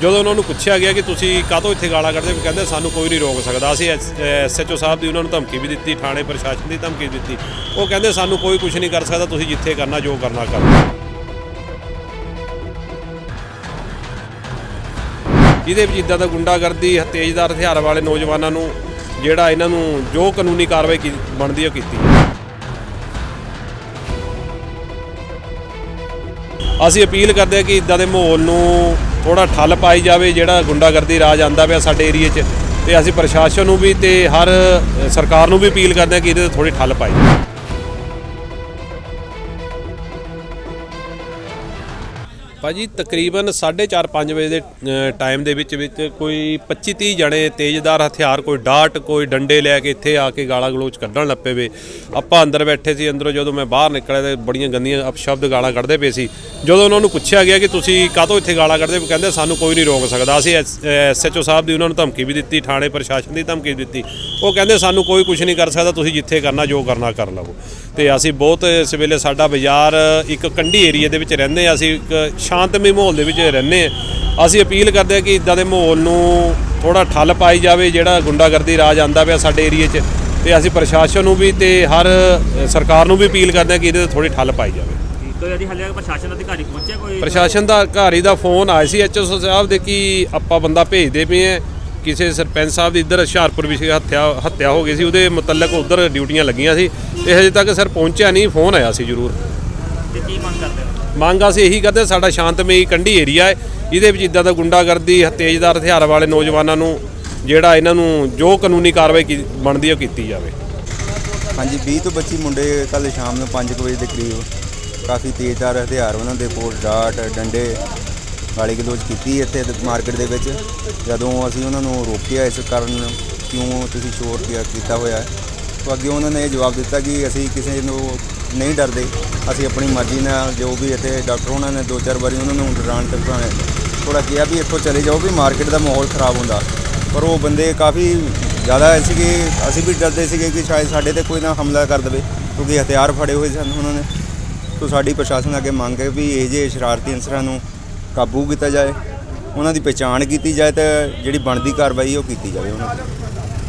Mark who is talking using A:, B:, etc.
A: ਜਦੋਂ ਉਹਨਾਂ ਨੂੰ ਪੁੱਛਿਆ ਗਿਆ ਕਿ ਤੁਸੀਂ ਕਾਹਤੋਂ ਇੱਥੇ ਗਾਲਾਂ ਕੱਢਦੇ ਹੋ ਕਹਿੰਦੇ ਸਾਨੂੰ ਕੋਈ ਨਹੀਂ ਰੋਕ ਸਕਦਾ। ਅਸੀਂ ਐਸਐਚਓ ਸਾਹਿਬ ਦੀ ਉਹਨਾਂ ਨੂੰ ਧਮਕੀ ਵੀ ਦਿੱਤੀ, ਥਾਣੇ ਪ੍ਰਸ਼ਾਸਨ ਦੀ ਧਮਕੀ ਦਿੱਤੀ। ਉਹ ਕਹਿੰਦੇ ਸਾਨੂੰ ਕੋਈ ਕੁਝ ਨਹੀਂ ਕਰ ਸਕਦਾ, ਤੁਸੀਂ ਜਿੱਥੇ ਕਰਨਾ, ਜੋ ਕਰਨਾ ਕਰੋ। ਜਿਹਦੇ ਵਿੱਚ ਇਦਾਂ ਦਾ ਗੁੰਡਾਗਰਦੀ ਤੇਜ਼ਦਾਰ ਹਥਿਆਰ ਵਾਲੇ ਨੌਜਵਾਨਾਂ ਨੂੰ ਜਿਹੜਾ ਇਹਨਾਂ ਨੂੰ ਜੋ ਕਾਨੂੰਨੀ ਕਾਰਵਾਈ ਬਣਦੀ ਹੈ ਉਹ ਕੀਤੀ। ਅਸੀਂ ਅਪੀਲ ਕਰਦੇ ਹਾਂ ਕਿ ਇਦਾਂ ਦੇ ਮਾਹੌਲ ਨੂੰ ਥੋੜਾ ਠੱਲ ਪਾਈ ਜਾਵੇ, ਜਿਹੜਾ ਗੁੰਡਾਗਰਦੀ ਰਾਜ ਆਂਦਾ ਪਿਆ ਸਾਡੇ ਏਰੀਏ 'ਚ, ਤੇ ਅਸੀਂ ਪ੍ਰਸ਼ਾਸਨ ਨੂੰ ਵੀ ਤੇ ਹਰ ਸਰਕਾਰ ਨੂੰ ਵੀ ਅਪੀਲ ਕਰਦੇ ਹਾਂ ਕਿ ਇਹਦੇ ਤੇ ਥੋੜੀ ਠੱਲ ਪਾਈ ਭਾਜੀ, ਤਕਰੀਬਨ 4:30 5 ਵਜੇ ਦੇ ਟਾਈਮ ਦੇ ਵਿੱਚ ਵਿੱਚ ਕੋਈ 25 30 ਜਣੇ ਤੇਜ਼ਦਾਰ ਹਥਿਆਰ, ਕੋਈ ਡਾਟ, ਕੋਈ ਡੰਡੇ ਲੈ ਕੇ ਇੱਥੇ ਆ ਕੇ ਗਾਲਾਂ ਗਲੋਚ ਕੱਢਣ ਲੱਪੇ ਵੇ। ਆਪਾਂ ਅੰਦਰ ਬੈਠੇ ਸੀ, ਅੰਦਰੋਂ ਜਦੋਂ ਮੈਂ ਬਾਹਰ ਨਿਕਲਿਆ ਤੇ ਬੜੀਆਂ ਗੰਦੀਆਂ ਅਪਸ਼ਬਦ ਗਾਲਾਂ ਕੱਢਦੇ ਪਏ ਸੀ। ਜਦੋਂ ਉਹਨਾਂ ਨੂੰ ਪੁੱਛਿਆ ਗਿਆ ਕਿ ਤੁਸੀਂ ਕਾਹਤੋਂ ਇੱਥੇ ਗਾਲਾਂ ਕੱਢਦੇ ਕਹਿੰਦੇ ਸਾਨੂੰ ਕੋਈ ਨਹੀਂ ਰੋਕ ਸਕਦਾ। ਅਸੀਂ ਐਸਐਚਓ ਸਾਹਿਬ ਦੀ ਉਹਨਾਂ ਨੂੰ ਧਮਕੀ ਵੀ ਦਿੱਤੀ, ਥਾਣੇ ਪ੍ਰਸ਼ਾਸਨ ਦੀ ਧਮਕੀ ਦਿੱਤੀ। ਉਹ ਕਹਿੰਦੇ ਸਾਨੂੰ ਕੋਈ ਕੁਝ ਨਹੀਂ ਕਰ ਸਕਦਾ, ਤੁਸੀਂ ਜਿੱਥੇ ਕਰਨਾ, ਜੋ ਕਰਨਾ ਕਰ ਲਵੋ। ਤੇ ਅਸੀਂ ਬਹੁਤ, ਇਸ ਵੇਲੇ ਸਾਡਾ ਬਾਜ਼ਾਰ ਇੱਕ ਕੰਢੀ ਏਰੀਆ ਦੇ ਵਿੱਚ ਰਹਿੰਦੇ ਹਾਂ, ਅਸੀਂ ਇੱਕ ਸ਼ਾਂਤਮਈ ਮਾਹੌਲ ਦੇ ਵਿੱਚ ਰਹਿੰਦੇ ਹਾਂ। ਅਸੀਂ ਅਪੀਲ ਕਰਦੇ ਹਾਂ ਕਿ ਇਦਾਂ ਦੇ ਮਾਹੌਲ ਨੂੰ ਥੋੜਾ ਠੱਲ ਪਾਈ ਜਾਵੇ ਜਿਹੜਾ ਗੁੰਡਾਗਰਦੀ ਰਾਜ ਆਂਦਾ ਪਿਆ ਸਾਡੇ ਏਰੀਏ 'ਚ। ਤੇ ਅਸੀਂ ਪ੍ਰਸ਼ਾਸਨ ਨੂੰ ਵੀ ਤੇ ਹਰ ਸਰਕਾਰ ਨੂੰ ਵੀ ਅਪੀਲ ਕਰਦੇ ਹਾਂ ਕਿ ਇਹਦੇ ਤੇ ਥੋੜੀ ਠੱਲ ਪਾਈ ਜਾਵੇ।
B: ਕੋਈ ਅਧਿ ਹਾਲੇ ਪ੍ਰਸ਼ਾਸਨ ਅਧਿਕਾਰੀ ਪਹੁੰਚਿਆ ਕੋਈ?
A: ਪ੍ਰਸ਼ਾਸਨ ਦਾ ਅਧਿਕਾਰੀ ਦਾ ਫੋਨ ਆਇਆ ਸੀ ਐਚਓ ਸਾਹਿਬ ਦੇ ਕਿ ਆਪਾਂ ਬੰਦਾ ਭੇਜਦੇ ਪਏ ਆ ਕਿਸੇ ਸਰਪੰਚ ਸਾਹਿਬ ਦੀ ਇੱਧਰ ਹੁਸ਼ਿਆਰਪੁਰ ਵਿਖੇ ਹੱਤਿਆ ਹੱਤਿਆ ਹੋ ਗਈ ਸੀ ਉਹਦੇ ਮੁਤਲਕ ਉਧਰ ਡਿਊਟੀਆਂ ਲੱਗੀਆਂ ਸੀ। ਤੇ ਹਜੇ ਤੱਕ ਸਰ ਪਹੁੰਚਿਆ ਨਹੀਂ ਫੋਨ ਆਇਆ ਸੀ ਜ਼ਰੂਰ।
B: ਤੇ ਕੀ ਮੰਗ ਕਰਦੇ ਹੋ?
A: ਮੰਗ ਅਸੀਂ ਇਹੀ ਕਰਦੇ ਸਾਡਾ ਸ਼ਾਂਤਮਈ ਕੰਢੀ ਏਰੀਆ ਹੈ। ਇਹਦੇ ਵਿੱਚ ਇਦਾਂ ਦਾ ਗੁੰਡਾਗਰਦੀ ਤੇਜ਼ਦਾਰ ਹਥਿਆਰ ਵਾਲੇ ਨੌਜਵਾਨਾਂ ਨੂੰ ਜਿਹੜਾ ਇਹਨਾਂ ਨੂੰ ਜੋ ਕਾਨੂੰਨੀ ਕਾਰਵਾਈ ਕੀ- ਬਣਦੀ ਹੈ ਉਹ ਕੀਤੀ ਜਾਵੇ।
C: ਹਾਂਜੀ 20 ਤੋਂ 25 ਮੁੰਡੇ ਕੱਲ ਸ਼ਾਮ ਨੂੰ 5 ਵਜੇ ਦੇ ਕਰੀਬ ਕਾਫੀ ਤੇਜ਼ਦਾਰ ਹਥਿਆਰ ਉਹਨਾਂ ਦੇ ਕੋਲ ਡਾਟ ਡੰਡੇ ਗਾਲੀ ਗਲੋਚ ਕੀਤੀ ਇੱਥੇ ਮਾਰਕੀਟ ਦੇ ਵਿੱਚ। ਜਦੋਂ ਅਸੀਂ ਉਹਨਾਂ ਨੂੰ ਰੋਕਿਆ ਇਸ ਕਾਰਨ ਕਿਉਂ ਤੁਸੀਂ ਸ਼ੋਰ ਕੀਆ- ਕੀਤਾ ਹੋਇਆ ਹੈ। ਤਾਂ ਅੱਗੇ ਉਹਨਾਂ ਨੇ ਇਹ ਜਵਾਬ ਦਿੱਤਾ ਕਿ ਅਸੀਂ ਕਿਸੇ ਨੂੰ ਨਹੀਂ ਡਰਦੇ। ਅਸੀਂ ਆਪਣੀ ਮਰਜ਼ੀ ਨਾਲ ਜੋ ਵੀ ਇੱਥੇ ਡਾਕਟਰ ਉਹਨਾਂ ਨੇ ਦੋ ਚਾਰ ਵਾਰੀ ਉਹਨਾਂ ਨੂੰ ਡਰਾਉਣ ਤੇ ਥੋੜਾ ਕਿਹਾ ਵੀ ਇੱਥੋਂ ਚਲੇ ਜਾਓ ਵੀ ਮਾਰਕੀਟ ਦਾ ਮਾਹੌਲ ਖਰਾਬ ਹੁੰਦਾ। ਪਰ ਉਹ ਬੰਦੇ ਕਾਫੀ ਜ਼ਿਆਦਾ ਐ ਸੀਗੇ, ਅਸੀਂ ਵੀ ਡਰਦੇ ਸੀਗੇ ਕਿ ਸ਼ਾਇਦ ਸਾਡੇ ਤੇ ਕੋਈ ਨਾ ਹਮਲਾ ਕਰ ਦੇਵੇ, ਕਿਉਂਕਿ ਹਥਿਆਰ ਫੜੇ ਹੋਏ ਸਨ ਉਹਨਾਂ ਨੇ। ਤੋਂ ਸਾਡੀ ਪ੍ਰਸ਼ਾਸਨ ਅੱਗੇ ਮੰਗ ਹੈ ਵੀ ਇਹ ਜੇ ਸ਼ਰਾਰਤੀ ਅਨਸਰਾਂ ਨੂੰ ਕਾਬੂ ਕੀਤਾ ਜਾਏ, ਉਹਨਾਂ ਦੀ ਪਛਾਣ ਕੀਤੀ ਜਾਏ ਤੇ ਜਿਹੜੀ ਬਣਦੀ ਕਾਰਵਾਈ ਉਹ ਕੀਤੀ ਜਾਵੇ ਉਹਨਾਂ ਦੀ